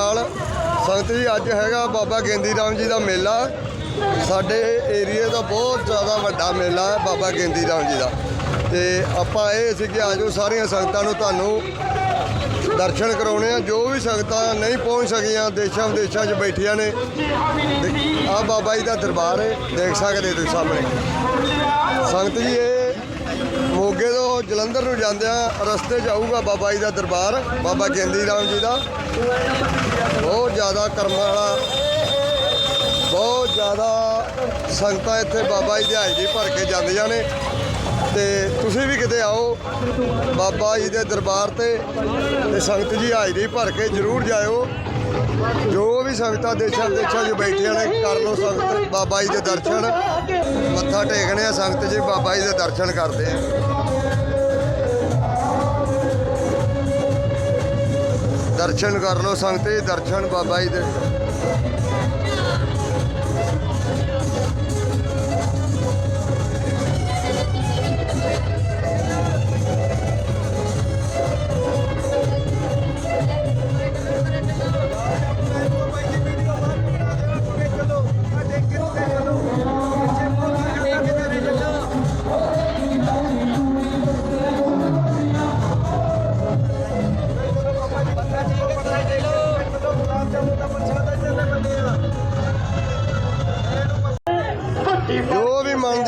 ਨਾਲ ਸੰਗਤ ਜੀ, ਅੱਜ ਹੈਗਾ ਬਾਬਾ ਗੇਂਦੀ ਰਾਮ ਜੀ ਦਾ ਮੇਲਾ। ਸਾਡੇ ਏਰੀਏ ਦਾ ਬਹੁਤ ਜ਼ਿਆਦਾ ਵੱਡਾ ਮੇਲਾ ਹੈ ਬਾਬਾ ਗੇਂਦੀ ਰਾਮ ਜੀ ਦਾ। ਤੇ ਆਪਾਂ ਇਹ ਸੀ ਕਿ ਆਜੋ ਸਾਰੀਆਂ ਸੰਗਤਾਂ ਨੂੰ ਤੁਹਾਨੂੰ ਦਰਸ਼ਨ ਕਰਾਉਣੇ ਆ। ਜੋ ਵੀ ਸੰਗਤਾਂ ਨਹੀਂ ਪਹੁੰਚ ਸਕੀਆਂ, ਦੇਸ਼ਾਂ ਵਿਦੇਸ਼ਾਂ 'ਚ ਬੈਠੀਆਂ ਨੇ ਆ ਬਾਬਾ ਜੀ ਦਾ ਦਰਬਾਰ ਹੈ, ਦੇਖ ਸਕਦੇ ਤੁਸੀਂ ਸਾਹਮਣੇ। ਸੰਗਤ ਜੀ, ਇਹ ਮੋਗੇ ਤੋਂ ਜਲੰਧਰ ਨੂੰ ਜਾਂਦਿਆਂ ਰਸਤੇ 'ਚ ਆਊਗਾ ਬਾਬਾ ਜੀ ਦਾ ਦਰਬਾਰ, ਬਾਬਾ ਗੇਂਦੀ ਰਾਮ ਜੀ ਦਾ। ਬਹੁਤ ਜ਼ਿਆਦਾ ਕਰਮਾਂ ਵਾਲਾ, ਬਹੁਤ ਜ਼ਿਆਦਾ ਸੰਗਤਾਂ ਇੱਥੇ ਬਾਬਾ ਜੀ ਦੀ ਹਾਜ਼ਰੀ ਭਰ ਕੇ ਜਾਂਦੀਆਂ ਨੇ। ਤੁਸੀਂ ਵੀ ਕਿਤੇ ਆਓ, ਬਾਬਾ ਜੀ ਦੇ ਦਰਬਾਰ ਤੇ ਤੇ ਸੰਗਤ ਜੀ ਹਾਜ਼ਰੀ ਭਰ ਕੇ ਜ਼ਰੂਰ ਜਾਇਓ। ਜੋ ਵੀ ਸੰਗਤਾਂ ਦੇਸ਼ਾਂ ਵਿਦੇਸ਼ਾਂ 'ਚ ਬੈਠੀਆਂ ਨੇ, ਕਰ ਲਓ ਸੰਗਤ, ਬਾਬਾ ਜੀ ਦੇ ਦਰਸ਼ਨ। ਮੱਥਾ ਟੇਕਣੇ ਆ ਸੰਗਤ ਜੀ, ਬਾਬਾ ਜੀ ਦੇ ਦਰਸ਼ਨ ਕਰਦੇ ਆ। ਦਰਸ਼ਨ ਕਰ ਲਓ ਸੰਗਤ ਜੀ, ਦਰਸ਼ਨ ਬਾਬਾ ਜੀ ਦੇ।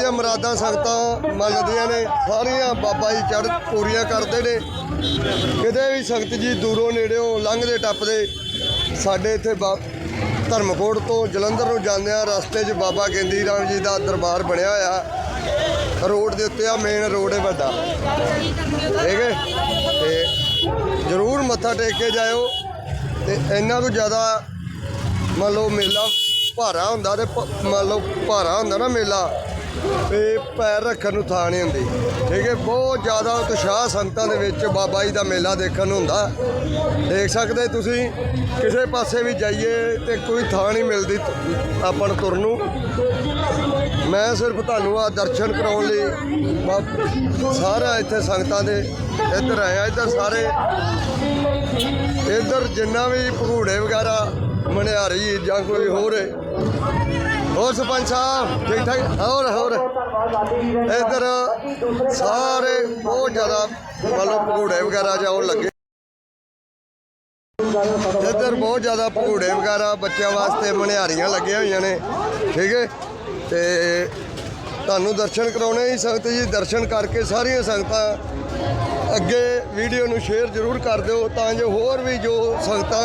ਦੀਆਂ ਮੁਰਾਦਾਂ ਸੰਗਤਾਂ ਮੰਗਦੀਆਂ ਨੇ, ਸਾਰੀਆਂ ਬਾਬਾ ਜੀ ਚੜ੍ਹ ਪੂਰੀਆਂ ਕਰਦੇ ਨੇ। ਕਿਤੇ ਵੀ ਸੰਗਤ ਜੀ ਦੂਰੋਂ ਨੇੜਿਓਂ ਲੰਘਦੇ ਟੱਪਦੇ, ਸਾਡੇ ਇੱਥੇ ਬਾ- ਧਰਮਕੋਟ ਤੋਂ ਜਲੰਧਰ ਨੂੰ ਜਾਂਦਿਆਂ ਰਸਤੇ 'ਚ ਬਾਬਾ ਗੇਂਦੀ ਰਾਮ ਜੀ ਦਾ ਦਰਬਾਰ ਬਣਿਆ ਹੋਇਆ। ਰੋਡ ਦੇ ਉੱਤੇ ਆ ਮੇਨ ਰੋਡ ਹੈ ਵੱਡਾ। ਠੀਕ ਹੈ ਤੇ ਜ਼ਰੂਰ ਮੱਥਾ ਟੇਕ ਕੇ ਜਾਇਓ। ਤੇ ਇੰਨਾ ਤੋਂ ਜ਼ਿਆਦਾ ਮੰਨ ਲਓ ਮੇਲਾ ਭਾਰਾ ਹੁੰਦਾ ਤੇ ਪ- ਮੰਨ ਲਓ ਭਾਰਾ ਹੁੰਦਾ ਨਾ ਮੇਲਾ ਤੇ ਪੈਰ ਰੱਖਣ ਨੂੰ ਥਾਂ ਨਹੀਂ ਹੁੰਦੀ। ਠੀਕ ਹੈ, ਬਹੁਤ ਜ਼ਿਆਦਾ ਉਤਸ਼ਾਹ ਸੰਗਤਾਂ ਦੇ ਵਿੱਚ ਬਾਬਾ ਜੀ ਦਾ ਮੇਲਾ ਦੇਖਣ ਨੂੰ ਹੁੰਦਾ। ਦੇਖ ਸਕਦੇ ਤੁਸੀਂ, ਕਿਸੇ ਪਾਸੇ ਵੀ ਜਾਈਏ ਤੇ ਕੋਈ ਥਾਂ ਨਹੀਂ ਮਿਲਦੀ ਆਪਾਂ ਨੂੰ ਤੁਰਨ ਨੂੰ। ਮੈਂ ਸਿਰਫ ਤੁਹਾਨੂੰ ਆ ਦਰਸ਼ਨ ਕਰਾਉਣ ਲਈ ਸਾਰਾ ਇੱਥੇ ਸੰਗਤਾਂ ਦੇ ਇੱਧਰ ਆਇਆ, ਇੱਧਰ ਸਾਰੇ। ਇੱਧਰ ਜਿੰਨਾ ਵੀ ਭਗੂੜੇ ਵਗੈਰਾ ਮਨਿਆਰੀ ਜਾਂ ਕੋਈ ਹੋਰ ਹੋਰ ਸਰਪੰਚ ਸਾਹਿਬ, ਠੀਕ ਠਾਕ? ਹੋਰ ਹੋਰ। ਇੱਧਰ ਸਾਰੇ ਬਹੁਤ ਜ਼ਿਆਦਾ ਮਤਲਬ ਭਗੂੜੇ ਵਗੈਰਾ ਜਾਂ ਉਹ ਲੱਗੇ। ਇੱਧਰ ਬਹੁਤ ਜ਼ਿਆਦਾ ਭਗੂੜੇ ਵਗੈਰਾ ਬੱਚਿਆਂ ਵਾਸਤੇ ਮਨਿਆਰੀਆਂ ਲੱਗੀਆਂ ਹੋਈਆਂ ਨੇ, ਠੀਕ ਹੈ? ਤੇ ਤੁਹਾਨੂੰ ਦਰਸ਼ਨ ਕਰਾਉਣੇ ਹੀ ਸੰਗਤ ਜੀ, ਦਰਸ਼ਨ ਕਰਕੇ ਸਾਰੀਆਂ ਸੰਗਤਾਂ ਅੱਗੇ ਵੀਡੀਓ ਨੂੰ ਸ਼ੇਅਰ ਜ਼ਰੂਰ ਕਰ ਦਿਓ, ਤਾਂ ਜੋ ਹੋਰ ਵੀ ਜੋ ਸੰਗਤਾਂ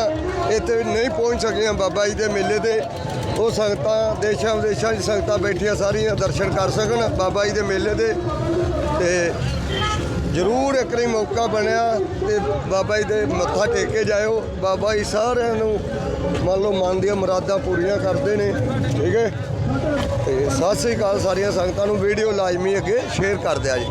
ਇੱਥੇ ਨਹੀਂ ਪਹੁੰਚ ਸਕੀਆਂ ਬਾਬਾ ਜੀ ਦੇ ਮੇਲੇ ਤੇ। ਉਹ ਸੰਗਤਾਂ ਦੇਸ਼ਾਂ ਵਿਦੇਸ਼ਾਂ 'ਚ ਸੰਗਤਾਂ ਬੈਠੀਆਂ ਸਾਰੀਆਂ ਦਰਸ਼ਨ ਕਰ ਸਕਣ ਬਾਬਾ ਜੀ ਦੇ ਮੇਲੇ ਦੇ ਤੇ ਜ਼ਰੂਰ ਇੱਕ ਵਾਰੀ ਮੌਕਾ ਬਣਿਆ ਤੇ ਬਾਬਾ ਜੀ ਦੇ ਮੱਥਾ ਟੇਕ ਕੇ ਜਾਇਓ। ਬਾਬਾ ਜੀ ਸਾਰਿਆਂ ਨੂੰ ਮੰਨ ਲਓ ਮਨ ਦੀਆਂ ਮੁਰਾਦਾਂ ਪੂਰੀਆਂ ਕਰਦੇ ਨੇ, ਠੀਕ ਹੈ? ਤੇ ਸਤਿ ਸ੍ਰੀ ਅਕਾਲ ਸਾਰੀਆਂ ਸੰਗਤਾਂ ਨੂੰ, ਵੀਡੀਓ ਲਾਜ਼ਮੀ ਅੱਗੇ ਸ਼ੇਅਰ ਕਰ ਦਿਆ ਜੀ।